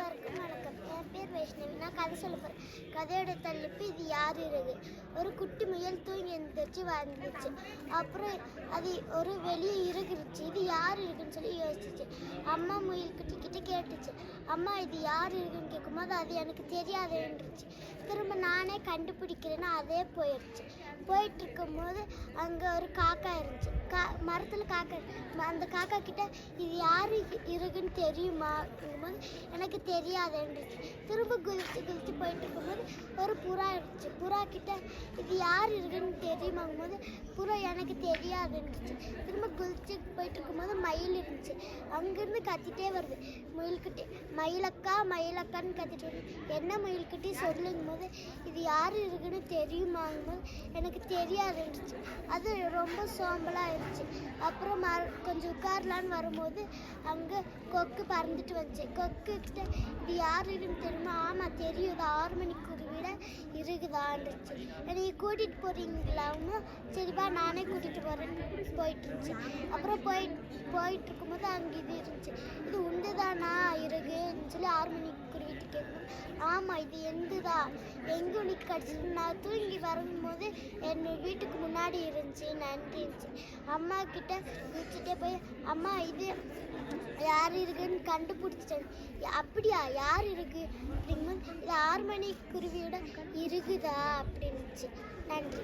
அனைவருக்கும் வணக்கம் என் பேர் வைஷ்ணவி. நான் கதை சொல்ல போகிறேன் கதையோட தலைப்பு இது யார் இருக்கு ஒரு குட்டி முயல் தூங்கி எழுந்திரிச்சு வந்துச்சு. அப்புறம் அது ஒரு வெளியே இருக்குச்சு இது யார் இருக்குன்னு சொல்லி யோசிச்சு. அம்மா முயல் குட்டி கிட்ட கேட்டுச்சு. அம்மா இது யார் இருக்குன்னு கேட்கும்போது அது எனக்கு தெரியாதுன்றுச்சு. திரும்ப நானே கண்டுபிடிக்கிறேன்னு அதே போயிடுச்சு போயிட்டு இருக்கும்போது அங்கே ஒரு காக்கா இருந்துச்சு. கா மரத்தில் காக்கா ம- அந்த காக்கா கிட்ட இது யார் இருக்குன்னு தெரியுமா? போது எனக்கு தெரியாதுன்றுச்சு திரும்ப குதிச்சு குதிச்சு போயிட்டு இருக்கும்போது ஒரு புறா இருந்துச்சு. புறா கிட்ட இது யார் இருக்குன்னு தெரியுமாங்கும்போது புறா எனக்கு தெரியாதுன்றுச்சு திரும்ப குதிச்சு போயிட்டு இருக்கும்போது மயில் இருந்துச்சு. அங்கேருந்து கத்திட்டே வருது. முயல்கிட்ட மயிலக்கா மயிலக்கான்னு கத்திட்டு வந்து என்ன மயில்கிட்டே சொல்லுங்கும் போது இது யார் இருக்குன்னு தெரியுமாங்கும்போது எனக்கு தெரியாதுன்றுச்சு அது ரொம்ப சோம்பலாக ஆயிடுச்சு. அப்புறம் மர கொஞ்சம் உட்காரலான்னு வரும்போது அங்கே கொக்கு பறந்துட்டு வந்துச்சு. கொக்கு கிட்ட இது யார் இருக்குன்னு தெரியுமா? ஆமாம் தெரியுது ஆறு மணிக்கு விட இருக்குதான்னுச்சு. என்னை கூட்டிகிட்டு போகிறீங்களாவும் சரிப்பா நானே கூட்டிகிட்டு போகிறேன்னு போயிட்டு இருந்துச்சு. அப்புறம் போயிட்டு போயிட்டு இருக்கும்போது அங்கே இது இருந்துச்சு. சொல்லி ஆறு மணிக்கு குருவிட்டு கேட்கணும். ஆமாம் இது எந்துதா? எங்கே உனக்கு கிடச்சிது நான் தூங்கி வரும்போது என் வீட்டுக்கு முன்னாடி இருந்துச்சு நன்றி இருந்துச்சு. அம்மா கிட்ட குதிச்சுட்டே போய் அம்மா இது யார் இருக்குன்னு கண்டுபிடிச்சிட்டேன். அப்படியா? யார் இருக்கு? அப்படிங்கும்போது இது ஆறு மணி குருவியோட இருக்குதா? அப்படின்னுச்சு. நன்றி.